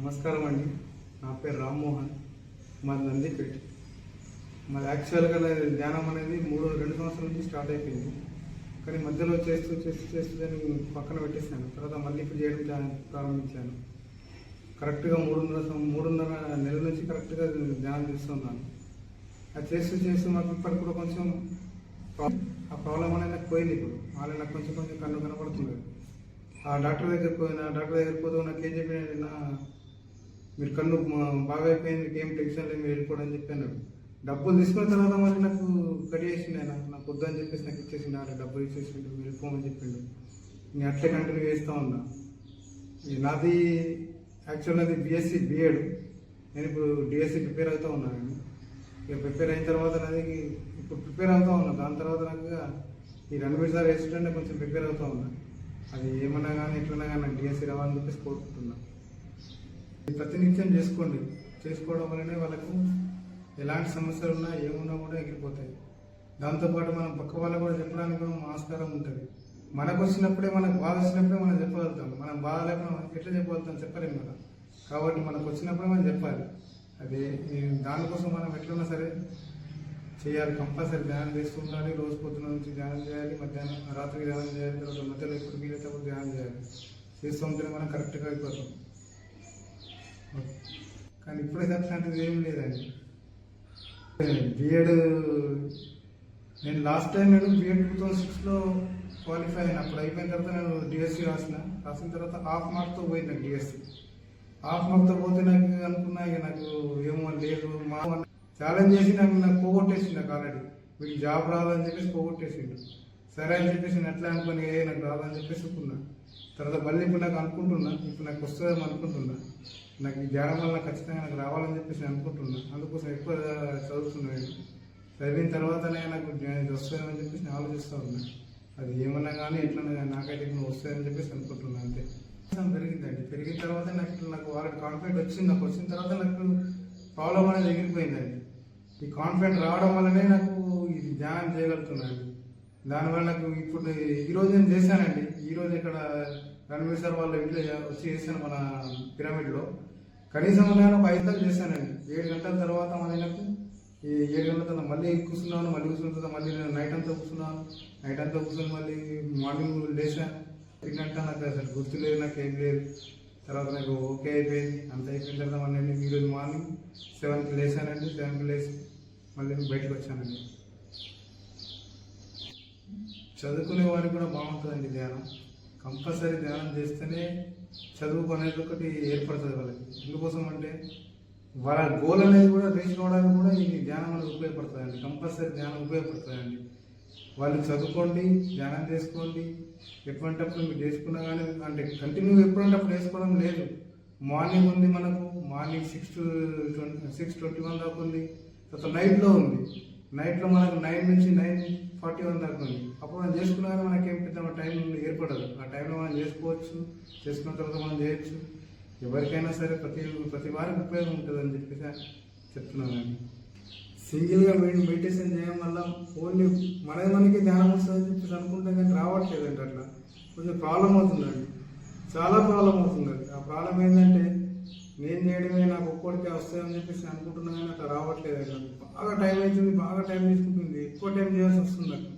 నమస్కారం అండి. నా పేరు రామ్మోహన్ మాది నందిపేట. మరి యాక్చువల్గా ధ్యానం అనేది మూడు రెండు సంవత్సరాల నుంచి స్టార్ట్ అయిపోయింది. కానీ మధ్యలో చేస్తూ చేస్తూ చేస్తూ దాన్ని పక్కన పెట్టేశాను. తర్వాత మళ్ళీ ఇప్పుడు చేయడం ప్రారంభించాను. కరెక్ట్గా మూడున్నర మూడున్నర నెల నుంచి కరెక్ట్గా ధ్యానం చేస్తున్నాను. అది చేస్తూ చేస్తూ మాకు ఇప్పటికి కూడా కొంచెం ఆ ప్రాబ్లం అనేది నాకు పోయింది ఇప్పుడు. వాళ్ళు నాకు కొంచెం కొంచెం కన్ను కనపడుతున్నారు. ఆ డాక్టర్ దగ్గర పోయినా డాక్టర్ దగ్గర పోతే నాకు ఏం చెప్పిన మీరు కన్ను బాగా అయిపోయింది మీకు ఏం టెన్షన్ లేదు మీరు వెళ్ళిపోవడం అని చెప్పాను. డబ్బులు తీసుకున్న తర్వాత మళ్ళీ నాకు కడిగేసిండు ఆయన నాకు వద్దని చెప్పేసి నాకు ఇచ్చేసిండు ఆడ డబ్బులు ఇచ్చేసిండు వెళ్ళిపోమని చెప్పిండు. నేను అట్లే కంటిన్యూ చేస్తూ ఉన్నా. నాది యాక్చువల్ అది బీఎస్సీ బీఎడ్ నేను ఇప్పుడు డిఎస్సి ప్రిపేర్ అవుతూ ఉన్నాను ఇక ప్రిపేర్ అయిన తర్వాత నాది ఇప్పుడు ప్రిపేర్ అవుతూ ఉన్నా. దాని తర్వాత నాకు ఈ రణబీర్ సార్ వేస్తుంటే కొంచెం ప్రిపేర్ అవుతూ ఉన్నా. అది ఏమన్నా కానీ ఎట్లన్నా కానీ నాకు డిఎస్సి రావాలని చెప్పేసి కోరుకుంటున్నా. ప్రతినిత్యం చేసుకోండి. చేసుకోవడం వల్లనే వాళ్ళకు ఎలాంటి సమస్యలు ఉన్నా ఏమున్నా కూడా ఎగిరిపోతాయి. దాంతోపాటు మనం పక్క వాళ్ళకు కూడా చెప్పడానికి ఆస్కారం ఉంటుంది. మనకు వచ్చినప్పుడే మనకు బాధ వచ్చినప్పుడే మనం చెప్పగలుగుతాం. మనం బాధ లేకుండా ఎట్లా చెప్పగలుగుతాం చెప్పలేము కదా. కాబట్టి మనకు వచ్చినప్పుడే మనం చెప్పాలి. అదే దానికోసం మనం ఎట్లున్నా సరే చేయాలి. కంపల్సరీ ధ్యానం చేస్తూ ఉండాలి రోజు పొద్దున నుంచి ధ్యానం చేయాలి. మధ్యాహ్నం రాత్రి ధ్యానం చేయాలి. తర్వాత మధ్యలో ఎప్పుడు వీలైతే అప్పుడు ధ్యానం చేయాలి. చేస్తూ ఉంటేనే మనం కరెక్ట్గా అయిపోతాం. కానీ ఇప్పుడైతే అట్లాంటిది ఏం లేదండి. బిఎడ్ నేను లాస్ట్ టైం నేను బిఎడ్ టూ థౌసండ్ సిక్స్లో క్వాలిఫై అయిన అప్పుడు అయిపోయిన తర్వాత నేను డిఎస్సి రాసిన. రాసిన తర్వాత హాఫ్ మార్క్తో పోయింది నాకు డిఎస్సి హాఫ్ మార్క్తో పోతే నాకు అనుకున్నా ఇక నాకు ఏమో లేదు మా ఛాలెంజ్ చేసి నాకు నాకు పోగొట్టేసింది నాకు ఆల్రెడీ వీడికి జాబ్ రాదని చెప్పేసి పోగొట్టేసిండు. సరే అని చెప్పేసి నేను ఎట్లా అనుకుని ఏ నాకు రాదని చెప్పేసి అనుకున్నా. తర్వాత మళ్ళీ ఇప్పుడు నాకు అనుకుంటున్నా ఇప్పుడు నాకు వస్తుందేమో అనుకుంటున్నా. నాకు ఈ ధ్యానం వల్ల ఖచ్చితంగా నాకు రావాలని చెప్పేసి అనుకుంటున్నాను అనుకుంటున్నా. అందుకోసం ఎక్కువ చదువుతున్నా నేను. చదివిన తర్వాతనే నాకు ఇది వస్తుందని చెప్పేసి ఆలోచిస్తూ ఉన్నా. అది ఏమన్నా కానీ ఎట్లన్నా కానీ నాకైతే ఇప్పుడు వస్తుందని చెప్పేసి అనుకుంటున్నా అంతే. పెరిగిందండి. పెరిగిన తర్వాత నాకు ఇట్లా నాకు వాళ్ళ కాన్ఫిడెంట్ వచ్చింది. నాకు వచ్చిన తర్వాత నాకు ప్రాబ్లం అనేది ఎగిరిపోయిందండి. ఈ కాన్ఫిడెంట్ రావడం వల్లనే నాకు ఇది ధ్యానం చేయగలుగుతున్నాను దానివల్ల నాకు ఇప్పుడు ఈ రోజు నేను చేశానండి. ఈరోజు ఇక్కడ రణవీర్ సార్ వాళ్ళ ఇంట్లో వచ్చి చేశాను మన పిరమిడ్లో కనీసం నేను ఒక ఐదు గంటలు చేశానండి. ఏడు గంటల తర్వాత మళ్ళీ నాకు ఈ ఏడు గంటల తర్వాత మళ్ళీ కూర్చున్నాను మళ్ళీ కూర్చున్న తర్వాత మళ్ళీ నేను నైట్ అంతా కూర్చున్నాను. నైట్ అంతా కూర్చొని మళ్ళీ మార్నింగ్ లేచాను తిన్నట్టు నాకు అసలు గుర్తు లేదు నాకు ఏం లేదు. తర్వాత నాకు ఓకే అయిపోయింది. అంత అయిపోయిన తర్వాత మళ్ళీ నేను ఈరోజు మార్నింగ్ సెవెన్కి లేచానండి. సెవెన్కి లేచి మళ్ళీ బయటకు వచ్చానండి. చదువుకునే వారికి కూడా బాగుంటుందండి ధ్యానం. కంపల్సరీ ధ్యానం చేస్తేనే చదువు అనేది ఒకటి ఏర్పడుతుంది వాళ్ళకి. ఎందుకోసం అంటే వాళ్ళ గోల్ అనేది కూడా రీచ్ అవ్వడానికి కూడా ఈ ధ్యానం అనేది ఉపయోగపడుతుందండి. కంపల్సరీ ధ్యానం ఉపయోగపడుతుందండి. వాళ్ళు చదువుకోండి ధ్యానం చేసుకోండి. ఎప్పుడంటప్పుడు మీరు చేసుకున్నా కానీ అంటే కంటిన్యూ ఎప్పుడంటప్పుడు వేసుకోవడం లేదు. మార్నింగ్ ఉంది మనకు morning six to twenty six twenty one దాకా ఉంది. తర్వాత నైట్లో ఉంది. నైట్లో మనకు నైన్ నుంచి నైన్ ఫార్టీ వన్ దాకా ఉంది. అప్పుడు మనం చేసుకున్నా మనకి మనకేం పెద్ద టైం ఏర్పడదు. ఆ టైంలో మనం చేసుకోవచ్చు చేసుకున్న తర్వాత మనం చేయొచ్చు. ఎవరికైనా సరే ప్రతి ప్రతి వారికి ఉపయోగం ఉంటుంది అని చెప్పేసి చెప్తున్నానండి సింగిల్గా మెడి మెడిటేషన్ చేయడం వల్ల ఓన్లీ మన మనకి ధ్యానం వస్తుందని చెప్పేసి అనుకుంటాం కానీ రావట్లేదండి అట్లా. కొంచెం ప్రాబ్లం అవుతుందండి. చాలా ప్రాబ్లం అవుతుంది ఆ ప్రాబ్లం ఏంటంటే నేను చేయడమే నాకు ఒక్కోటికి వస్తుందని చెప్పేసి అనుకుంటున్నా కానీ అట్లా రావట్లేదు నాకు బాగా టైం అవుతుంది బాగా టైం తీసుకుంటుంది. ఎక్కువ టైం చేయాల్సి వస్తుంది నాకు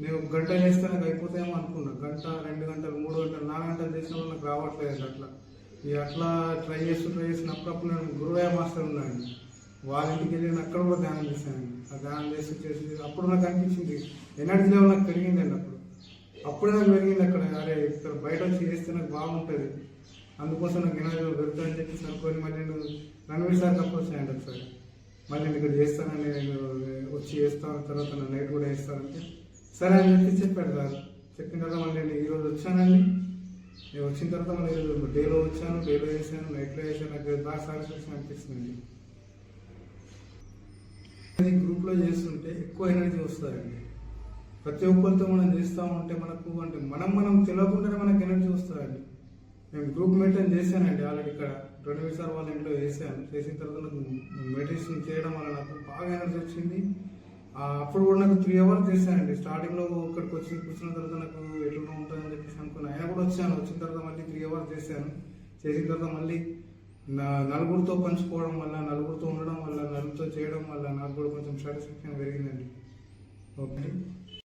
నేను ఒక గంట చేస్తే నాకు అయిపోతాయేమో అనుకున్నా. గంట రెండు గంటలు మూడు గంటలు నాలుగు గంటలు చేసిన వాళ్ళు నాకు రావట్లేదు అట్లా. ఇక అట్లా ట్రై చేస్తూ ట్రై చేసినప్పుడప్పుడు నేను గురువయ్య మాస్టర్ ఉన్నాను. వాళ్ళ ఇంటికి వెళ్ళి నేను అక్కడ కూడా ధ్యానం చేశాను. ఆ ధ్యానం చేసి చేసి అప్పుడు నాకు అనిపించింది ఎనర్జీ లెవెల్ నాకు పెరిగిందండి అప్పుడు అప్పుడే నాకు పెరిగింది అక్కడ. అరే ఇక్కడ బయట వచ్చి చేస్తే నాకు బాగుంటుంది. అందుకోసం నాకు ఎనర్జీ అని చెప్పేసి అనుకొని మళ్ళీ నేను రణవీర్ సార్ అప్రోచ్ అయ్యండి ఒకసారి మళ్ళీ నేను ఇక్కడ చేస్తానని నేను వచ్చి చేస్తాను తర్వాత నా నైట్ కూడా వేస్తానంటే సరే అని చెప్పి చెప్పాడు సార్. చెప్పిన తర్వాత మళ్ళీ నేను ఈరోజు వచ్చానండి. నేను వచ్చిన తర్వాత మళ్ళీ ఈరోజు డేలో వచ్చాను డేలో చేశాను నైట్లో వేసాను నాకు బాగా సాటిస్ఫాక్షన్ అనిపిస్తుంది. అది గ్రూప్లో చేస్తుంటే ఎక్కువ ఎనర్జీ వస్తుందండి. ప్రతి ఒక్కరితో మనం చేస్తూ ఉంటే మనకు అంటే మనం మనం తెలియకుండానే మనకు ఎనర్జీ వస్తుందండి. నేను గ్రూప్ మెయింటైన్ చేశానండి. ఆల్రెడీ ఇక్కడ రెండు సార్ వాళ్ళ ఇంట్లో చేశాను. చేసిన తర్వాత నాకు మెడిటేషన్ చేయడం వల్ల నాకు బాగా ఎనర్జీ వచ్చింది. అప్పుడు కూడా నాకు త్రీ అవర్స్ చేశానండి. స్టార్టింగ్లో ఇక్కడికి వచ్చి కూర్చున్న తర్వాత నాకు ఎట్లా ఉంటుందని చెప్పేసి అనుకున్నాను అయినా కూడా వచ్చాను. వచ్చిన తర్వాత మళ్ళీ త్రీ అవర్స్ చేశాను. చేసిన తర్వాత మళ్ళీ నా నలుగురితో పంచుకోవడం వల్ల నలుగురితో ఉండడం వల్ల నలుగురితో చేయడం వల్ల నాకు కూడా కొంచెం సాటిస్ఫాక్షన్ పెరిగిందండి. ఓకే